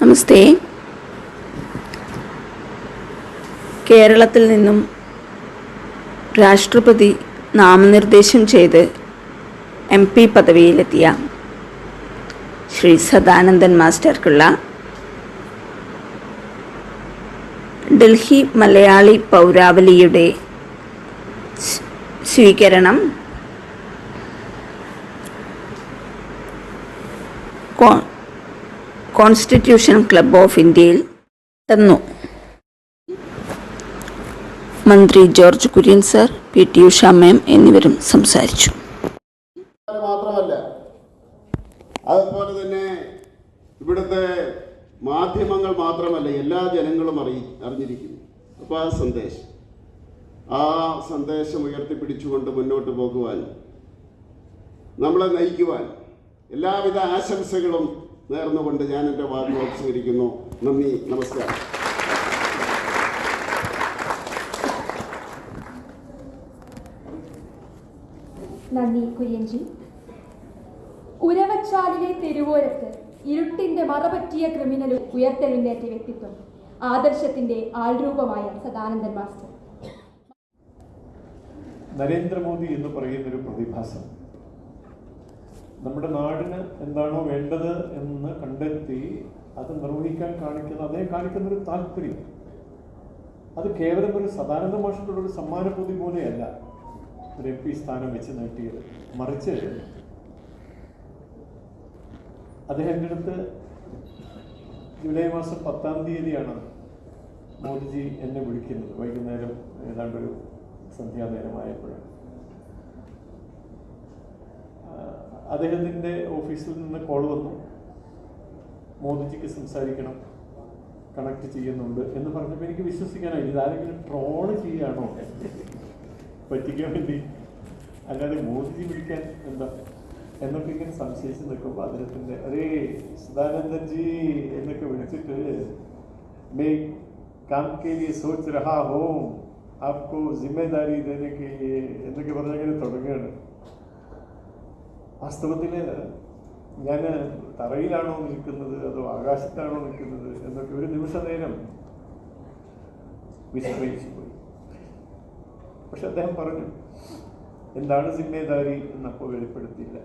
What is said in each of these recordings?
നമസ്തേ. കേരളത്തിൽ നിന്നും രാഷ്ട്രപതി നാമനിർദ്ദേശം ചെയ്ത് എം പി പദവിയിലെത്തിയ ശ്രീ സദാനന്ദൻ മാസ്റ്റർക്കുള്ള ഡൽഹി മലയാളി പൗരാവലിയുടെ സ്വീകരണം കോ- കോൺസ്റ്റിറ്റ്യൂഷൻ ക്ലബ് ഓഫ് ഇന്ത്യയിൽ തന്നു. മന്ത്രി George Kurian sir P T Usha ma'am എന്നിവരും സംസാരിച്ചു. മാത്രമല്ല അതുപോലെ തന്നെ ഇവിടുത്തെ മാധ്യമങ്ങൾ മാത്രമല്ല എല്ലാ ജനങ്ങളും അറിയി അറിഞ്ഞിരിക്കുന്നു. അപ്പോൾ ആ സന്ദേശം ആ സന്ദേശം ഉയർത്തിപ്പിടിച്ചുകൊണ്ട് മുന്നോട്ട് പോകുവാൻ നമ്മളെ നയിക്കുവാൻ എല്ലാവിധ ആശംസകളും നേർന്നുകൊണ്ട് ഞാൻ എന്റെ വാക്കുകൾ സ്വീകരിക്കുന്നു നന്ദി നമസ്കാരം. നന്ദി കുര്യൻജി. ഉരവച്ചാലിലെ തെരുവോരത്ത് ഇരുട്ടിന്റെ മറപറ്റിയ ക്രിമിനലും ഉയർത്തെഴുന്നേറ്റ വ്യക്തിത്വം. ആദർശത്തിന്റെ ആൾരൂപമായ സദാനന്ദൻ മാസ്റ്റർ. നരേന്ദ്രമോദി എന്ന് പറയുന്നൊരു പ്രതിഭാസം. നമ്മുടെ നാടിന് എന്താണോ വേണ്ടത് എന്ന് കണ്ടെത്തി അത് നിർവഹിക്കാൻ കാണിക്കുന്ന അതേ കാണിക്കുന്ന ഒരു താല്പര്യം. അത് കേവലം ഒരു സദാനന്ദ ഒരു സമ്മാനപൂതി പോലെയല്ല ഒരു എം പി സ്ഥാനം വെച്ച് നീട്ടിയത്. മറിച്ച് അദ്ദേഹം എന്റെ അടുത്ത് ജൂലൈ മാസം പത്താം തീയതിയാണ് മോദിജി എന്നെ വിളിക്കുന്നത്. വൈകുന്നേരം ഏതാണ്ടൊരു സന്ധ്യാനേരമായപ്പോഴാണ്. അദ്ദേഹത്തിന്റെ ഓഫീസിൽ നിന്ന് കോൾ വന്നു. മോദിജിക്ക് സംസാരിക്കണം കണക്ട് ചെയ്യുന്നുണ്ട് എന്ന് പറഞ്ഞപ്പോൾ എനിക്ക് വിശ്വസിക്കാനായി. ഇതാരെങ്കിലും ട്രോൾ ചെയ്യുകയാണോ പറ്റിക്കാൻ വേണ്ടി. അല്ലാതെ മോദിജി വിളിക്കാൻ എന്താ? എന്നൊക്കെ ഇങ്ങനെ സംശയിച്ച് നിൽക്കുമ്പോൾ അദ്ദേഹത്തിന്റെ അരേ സദാനന്ദൻജി എന്നൊക്കെ വിളിച്ചിട്ട് മേ കാം സോച്ച് രഹാ ഹോം ആപ്കോ ജിമ്മേദാരി ദേനെ എന്നൊക്കെ പറഞ്ഞങ്ങനെ തുടങ്ങുകയാണ്. വാസ്തവത്തിൽ ഞാൻ തറയിലാണോ നിൽക്കുന്നത് അതോ ആകാശത്താണോ നിൽക്കുന്നത് എന്നൊക്കെ ഒരു നിമിഷ നേരം വിസ്മയിച്ചു പോയി. പക്ഷെ അദ്ദേഹം പറഞ്ഞു എന്താണ് ജിമ്മേദാരി എന്നപ്പോൾ വെളിപ്പെടുത്തിയില്ല.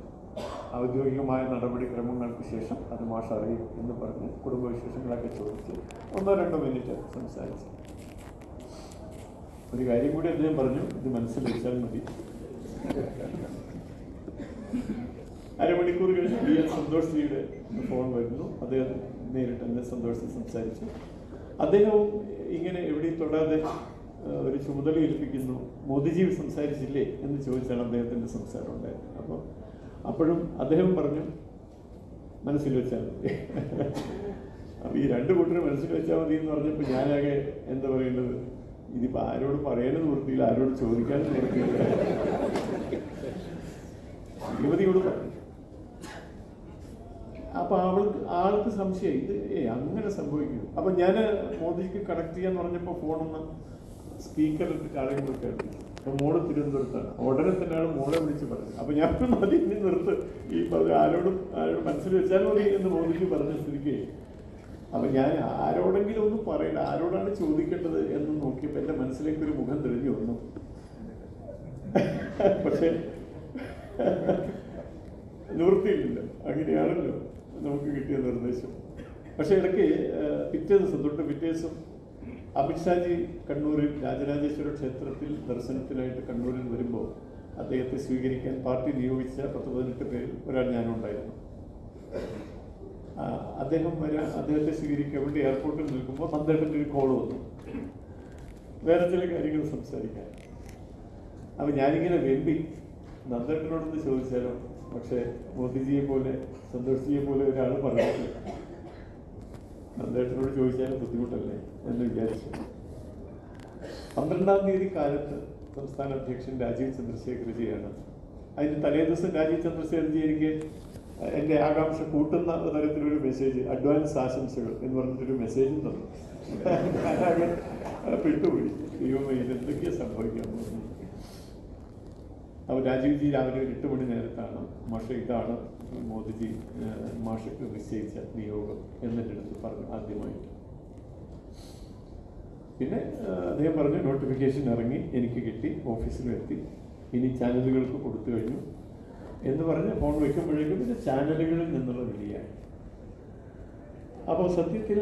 ഔദ്യോഗികമായ നടപടിക്രമങ്ങൾക്ക് ശേഷം അത് മാഷ അറിയും എന്ന് പറഞ്ഞ് കുടുംബവിശേഷങ്ങളൊക്കെ ചോദിച്ച് ഒന്നോ രണ്ടോ മിനിറ്റ് സംസാരിച്ചു. ഒരു കാര്യം കൂടി അദ്ദേഹം പറഞ്ഞു ഇത് മനസ്സിൽ വെച്ചാൽ മതി. അരമണിക്കൂർ കഴിഞ്ഞ് ബി എൻ സന്തോഷ് ജിയുടെ ഫോൺ വരുന്നു. അദ്ദേഹം നേരിട്ട് എന്നെ സന്തോഷത്തിൽ സംസാരിച്ചു. അദ്ദേഹവും ഇങ്ങനെ എവിടെ തൊടാതെ ഒരു ചുമതല ഏൽപ്പിക്കുന്നു. മോദിജി സംസാരിച്ചില്ലേ എന്ന് ചോദിച്ചാണ് അദ്ദേഹത്തിന്റെ സംസാരം ഉണ്ടായത്. അപ്പോൾ അപ്പോഴും അദ്ദേഹം പറഞ്ഞു മനസ്സിൽ വെച്ചാൽ മതി. അപ്പോൾ ഈ രണ്ട് കൂട്ടരും മനസ്സിൽ വെച്ചാൽ മതി എന്ന് പറഞ്ഞപ്പോൾ ഞാനാകെ എന്താ പറയേണ്ടത്? ഇതിപ്പോൾ ആരോട് പറയാനും നിവൃത്തിയില്ല ആരോട് ചോദിക്കാനും നിവൃത്തിയില്ല. യുവതിയോട് പറഞ്ഞു അപ്പൊ അവൾക്ക് ആൾക്ക് സംശയം ഇത് ഏ അങ്ങനെ സംഭവിക്കും അപ്പൊ ഞാൻ മോദിക്ക് കണക്ട് ചെയ്യാന്ന് പറഞ്ഞപ്പോ ഫോണൊന്ന് സ്പീക്കറിലിട്ട് ആളെ കൂടെ കേട്ടു. അപ്പൊ മോൾ തിരുവനന്തപുരത്താണ്. ഉടനെ തന്നെയാണ് മോളെ വിളിച്ച് പറഞ്ഞു. അപ്പൊ ഞാൻ മതി ഇനി നിർത്ത്. ഈ ആരോടും ആരോടും മനസ്സിൽ വെച്ചാൽ മതി എന്ന് മോദിക്ക് പറഞ്ഞു അപ്പൊ ഞാൻ ആരോടെങ്കിലും ഒന്ന് പറയണ്ട ആരോടാണ് ചോദിക്കേണ്ടത് എന്ന് നോക്കിയപ്പോ എന്റെ മനസ്സിലേക്ക് ഒരു മുഖം തെളിഞ്ഞു വന്നു. പക്ഷേ നിവൃത്തിയില്ലല്ലോ അങ്ങനെയാണല്ലോ. നമുക്ക് കിട്ടിയ നിർദ്ദേശം. പക്ഷേ ഇടയ്ക്ക് പിറ്റേ ദിവസം തൊട്ട് പിറ്റേ ദിവസം അമിത്ഷാജി കണ്ണൂരിൽ രാജരാജേശ്വര ക്ഷേത്രത്തിൽ ദർശനത്തിനായിട്ട് കണ്ണൂരിൽ വരുമ്പോൾ അദ്ദേഹത്തെ സ്വീകരിക്കാൻ പാർട്ടി നിയോഗിച്ച പത്ത് പതിനെട്ട് പേരിൽ ഒരാൾ ഞാനുണ്ടായിരുന്നു. അദ്ദേഹം വരാൻ അദ്ദേഹത്തെ സ്വീകരിക്കാൻ വേണ്ടി എയർപോർട്ടിൽ നിൽക്കുമ്പോൾ അദ്ദേഹത്തിന്റെ ഒരു കോൾ വന്നു. വേറെ ചില കാര്യങ്ങൾ സംസാരിക്കാൻ അപ്പം ഞാനിങ്ങനെ വെമ്പി നന്ദേട്ടനോടൊന്ന് ചോദിച്ചാലോ? പക്ഷെ മോദിജിയെ പോലെ സന്തോഷ്ജിയെ പോലെ ഒരാൾ പറഞ്ഞിട്ട് അദ്ദേഹത്തിനോട് ചോദിച്ചാലും ബുദ്ധിമുട്ടല്ലേ എന്ന് വിചാരിച്ചു. പന്ത്രണ്ടാം തീയതി കാലത്ത് സംസ്ഥാന അധ്യക്ഷൻ രാജീവ് ചന്ദ്രശേഖർജിയാണ് അതിന് തലേ ദിവസം രാജീവ് ചന്ദ്രശേഖർജി എനിക്ക് എന്റെ ആകാംക്ഷ കൂട്ടുന്ന തരത്തിലൊരു മെസ്സേജ് അഡ്വാൻസ് ആശംസകൾ എന്ന് പറഞ്ഞിട്ടൊരു മെസ്സേജും തന്നു. പെട്ടുപോയി. ദൈവമേ ഇതെന്തൊക്കെയാണ് സംഭവിക്കാൻ പോകുന്നത്? അപ്പോൾ രാജീവ്ജി രാവിലെ ഒരു എട്ട് മണി നേരത്താണ് മാഷ ഇതാണ് മോദിജി മാഷക്ക് നിശ്ചയിച്ച നിയോഗം എന്നിട്ടെടുത്ത് പറഞ്ഞു ആദ്യമായിട്ട്. പിന്നെ അദ്ദേഹം പറഞ്ഞു നോട്ടിഫിക്കേഷൻ ഇറങ്ങി എനിക്ക് കിട്ടി ഓഫീസിലും എത്തി. ഇനി ചാനലുകൾക്ക് കൊടുത്തു കഴിഞ്ഞു. എന്ന് പറഞ്ഞ് ഫോൺ വയ്ക്കുമ്പോഴേക്കും പിന്നെ ചാനലുകളിൽ നിന്നുള്ള വിളിയായി അപ്പോൾ സത്യത്തിൽ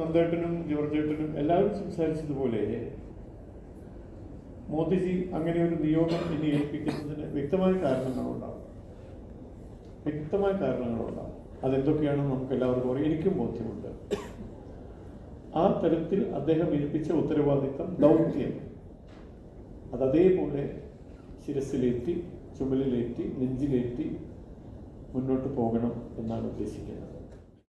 നന്ദേട്ടനും ജോർജേട്ടനും എല്ലാവരും സംസാരിച്ചതുപോലെ മോദിജി അങ്ങനെ ഒരു നിയോഗം ഇനി ഏൽപ്പിക്കുന്നതിന് വ്യക്തമായ കാരണങ്ങളുണ്ടാവും വ്യക്തമായ കാരണങ്ങളുണ്ടാവും അതെന്തൊക്കെയാണെന്ന് നമുക്ക് എല്ലാവർക്കും അറിയാം. എനിക്കും ബോധ്യമുണ്ട്. ആ തരത്തിൽ അദ്ദേഹം ഏൽപ്പിച്ച ഉത്തരവാദിത്തം ദൗത്യം. അത് അതേപോലെ ശിരസിലേറ്റി ചുമലിലേറ്റി നെഞ്ചിലേറ്റി മുന്നോട്ട് പോകണം എന്നാണ് ഉദ്ദേശിക്കുന്നത്.